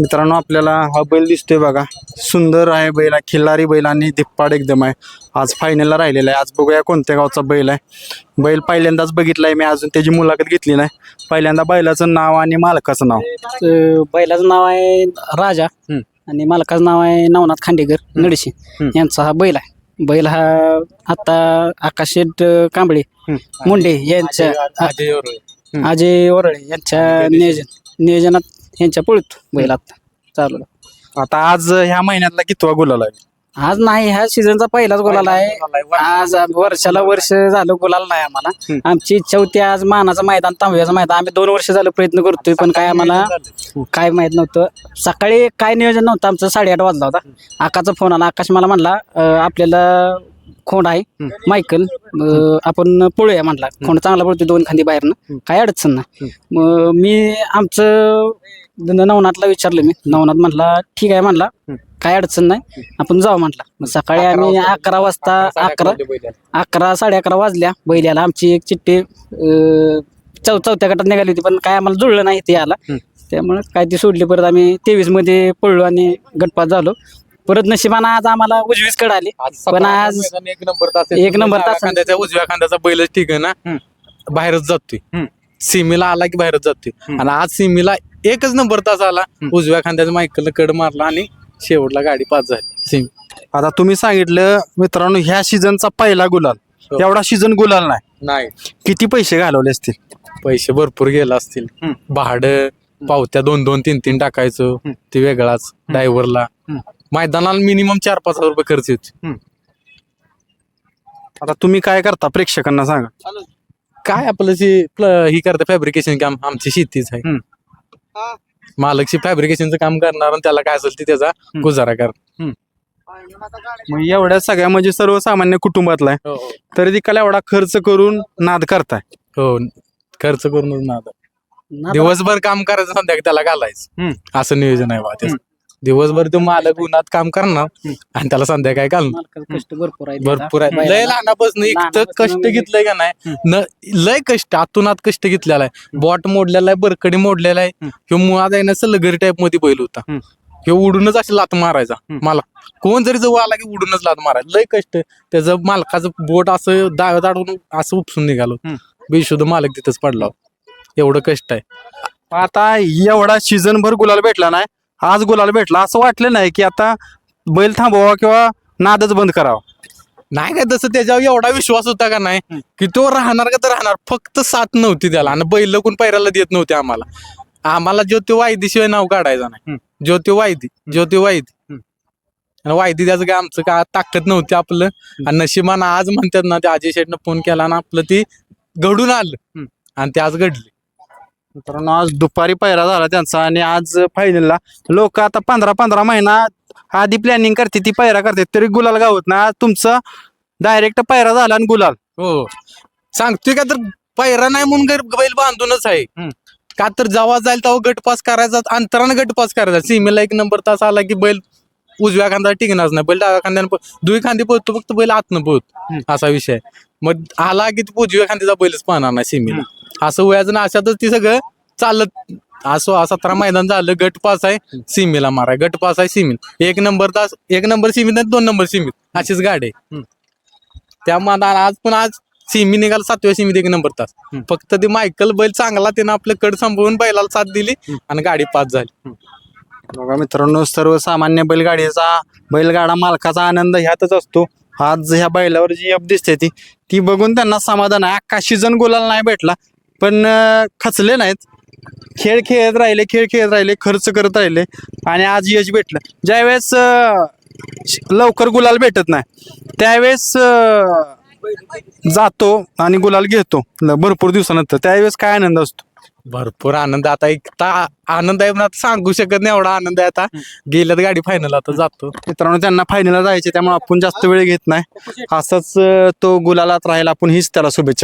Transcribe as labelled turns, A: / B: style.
A: मित्रांनो आपल्याला हा बैल दिसतोय बघा सुंदर आहे बैल खिल्लारी बैल आणि धिप्पाड एकदम आहे आज फायनलला राहिलेला आहे आज बघूया कोणत्या गावचा बैल आहे बैल पहिल्यांदाच बघितलाय मी अजून त्याची मुलाखत घेतली नाही पहिल्यांदा बैलाचं नाव आणि मालकाचं नाव
B: बैलाचं नाव आहे राजा. आणि मालकाचं नाव आहे नवनाथ खांडेकर नडशी. यांचा हा बैल आहे बैल हा आता आकाश कांबळे. मुंडे यांच्या. अजय ओरळे यांच्या नियोजन नियोजनात यांच्या पळतो बैल आता. चालू
A: आता आज ह्या महिन्यातला कितवा गुलाल आहे?
B: आज नाही ह्या सीझनचा पहिलाच गुलाल आहे. आज वर्षाला वर्ष झालं गुलाल नाही आम्हाला. आमची इच्छा होती आज मानाचं मैदान तांबव्याचं मैदान. आम्ही दोन वर्ष झालं प्रयत्न करतोय पण काय आम्हाला काय माहीत नव्हतं. सकाळी काय नियोजन नव्हतं आमचं साडेआठ वाजला होता. आकाचा फोन आला. आकाश मला म्हणला अं, आपल्याला खोंड आहे. मायकल अं, आपण पळूया म्हणला. खोंड चांगला पळतोय दोन खांदी बाहेरनं. काय अडचण नाही. मग मी आमचं नवनाथला विचारलं मी. नवनाथ म्हणला ठीक आहे म्हणला. काय अडचण नाही. आपण जाऊ म्हटला मग सकाळी आम्ही अकरा वाजता अकरा अकरा साडे अकरा वाजल्या. बैल्याला आमची एक चिठ्ठी अं, चौ चौथ्या गटात निघाली होती पण काय आम्हाला जुळलं नाही ते आला त्यामुळे काय ती सोडली. परत आम्ही तेवीसमध्ये पडलो आणि गटपात झालो. परत नशिबानं आज आम्हाला उजवीच कड आली. पण आज
C: एक नंबर तास
B: एक नंबर तास.
C: खांद्याच्या उजव्या खांद्याचा बैलच ठीक आहे ना? बाहेरच जातोय.
A: हम्म.
C: सीमेला आला की बाहेरच जातोय.
A: हम्म.
C: आणि आज सीमेला एकच नंबर तास आला. उजव्या खांद्याचा मायकल कड मारला आणि शेवटला गाडी पाच झाली. सीम
A: आता तुम्ही सांगितलं मित्रांनो ह्या सीझनचा पहिला गुलाल.
C: हो.
A: एवढा सीझन गुलाल नाही.
C: नाही.
A: किती पैसे घालवले असतील?
C: पैसे भरपूर गेला असतील.
A: हम्म.
C: भाडं पावत्या दोन दोन तीन तीन टाकायचं.
A: हम्म.
C: ते वेगळाच ड्रायव्हरला.
A: हम्म.
C: मैदानाला मिनिमम चार पाच हजार रुपये खर्च येतो
A: आता तुम्ही काय करता? प्रेक्षकांना सांगा.
C: काय आपलं जे प्ल- ही करतं फॅब्रिकेशन काम आमची शेतीच आहे.
A: हम्म.
C: मालकशी फॅब्रिकेशनचं काम करणार आणि त्याला काय असेल ते त्याचा गुजारा कर.
A: मग एवढ्या सगळ्या म्हणजे सर्वसामान्य कुटुंबातला आहे.
C: हो
A: तरी तिकडे एवढा खर्च करून नाद करताय.
C: हो खर्च करूनच ना आता.
B: नाद-
C: दिवसभर काम करायचं संध्याकाळी त्याला घालायचं.
A: हम्म.
C: असं नियोजन आहे बा त्याचं. दिवसभर तो मालक उन्हात काम करणार आणि त्याला संध्याकाळी घालणार.
B: कष्ट भरपूर आहे
C: भरपूर आहे.
B: बैलाला.
C: लय लहानापासून इतकं कष्ट घेतलंय का नाही? न लय कष्ट आतून आत कष्ट घेतलेला आहे. बॉट मोडलेला आहे बरकडी मोडलेला आहे. ह्यो मुळात आहे ना सलगरी टाईपमध्ये बैल होता. ह्यो उडूनच अशी लात मारायचा. मला. कोण जरी जवळ आला की उडूनच लात मारायचा. लय कष्ट. त्याचं मालकाचं बोट असं दाग दाडून असं उपसून निघालो. बेशुद्ध मालक तिथंच पडला. एवढं कष्ट आहे.
A: आता एवढा सीझन भर गुलाल भेटला नाही. आज गुलाल भेटला. असं वाटलं नाही की आता बैल थांबवा किंवा नादच बंद करावा.
C: नाही काय तसं त्याच्यावर एवढा विश्वास होता का नाही की तो राहणार का तर राहणार. फक्त साथ नव्हती त्याला आणि बैल कोण पैराला देत नव्हते आम्हाला. आम्हाला ज्योती वायदीशिवाय नाव काढायचं नाही. ज्योती वायदी ज्योती वायदी. आणि वायदी त्याचं काय आमचं काय ताकद नव्हती आपलं. आणि नशिबानं आज म्हणतात ना ते अजय शेटनं फोन केला ना आपलं ती घडून आलं. आणि ते आज घडले.
A: मित्रांनो आज दुपारी पैरा झाला त्यांचा आणि आज फायनलला लोक आता पंधरा पंधरा महिना आधी प्लॅनिंग करते ती पैरा करते. तरी गुलाल गावत ना आज तुमचा डायरेक्ट पैरा झाला आणि गुलाल.
C: हो. सांगतोय का तर पैरा नाही म्हणून बैल बांधूनच आहे. का तर जेव्हा जाईल तेव्हा गटपास करायचा अंतरानं गटपास करायचा. सीमेला एक नंबर तास आला की बैल उजव्या खांदा टिकणार नाही. बैल डाव्या खांद्यानं पळ- दुई खांदी पळतो फक्त बैल आतनं पळतो. असा विषय आहे. मग आला की तो उजव्या खांदीचा बैलच पाहणार नाही सीमेला. असं वयाचं ना अशातच ती सगळं चालत असं सतरा मैदान झालं गट पास आहे सीमेला माराय गट पास आहे सीमेत एक नंबर तास एक नंबर सीमित आणि दोन नंबर सीमित अशीच गाडी आहे. त्यामुळे आज पण आज सिमी निघाल सातव्या सीमीत एक नंबर तास. फक्त ते मायकल बैल चांगला त्यानं आपलं कड सांभाळून बैलाला साथ दिली आणि गाडी पास झाली.
A: बघा मित्रांनो सर्वसामान्य बैलगाडीचा बैलगाडा मालकाचा आनंद ह्यातच असतो. आज ह्या बैलावर जी अप दिसते ती ती बघून त्यांना समाधान आहे. अख्खा सीझन गुलाल नाही भेटला. पण अं, खचले नाहीत. खेळ खेळत राहिले खेळ खेळत राहिले खर्च करत राहिले आणि आज यश भेटलं. ज्यावेळेस अं, लवकर गुलाल भेटत नाही त्यावेळेस अं, जातो आणि गुलाल घेतो ल- भरपूर दिवसानंतर. त्यावेळेस काय आनंद असतो?
C: भरपूर आनंद. आता एक ता- आनंद आहे पण आता सांगू शकत नाही एवढा आनंद आहे आता. गेल्यात गाडी फायनल आता जातो.
A: मित्रांनो त्यांना फायनलला जायचे त्यामुळे आपण जास्त वेळ घेत नाही. असंच अं, तो गुलालात राहील आपण हीच त्याला शुभेच्छा.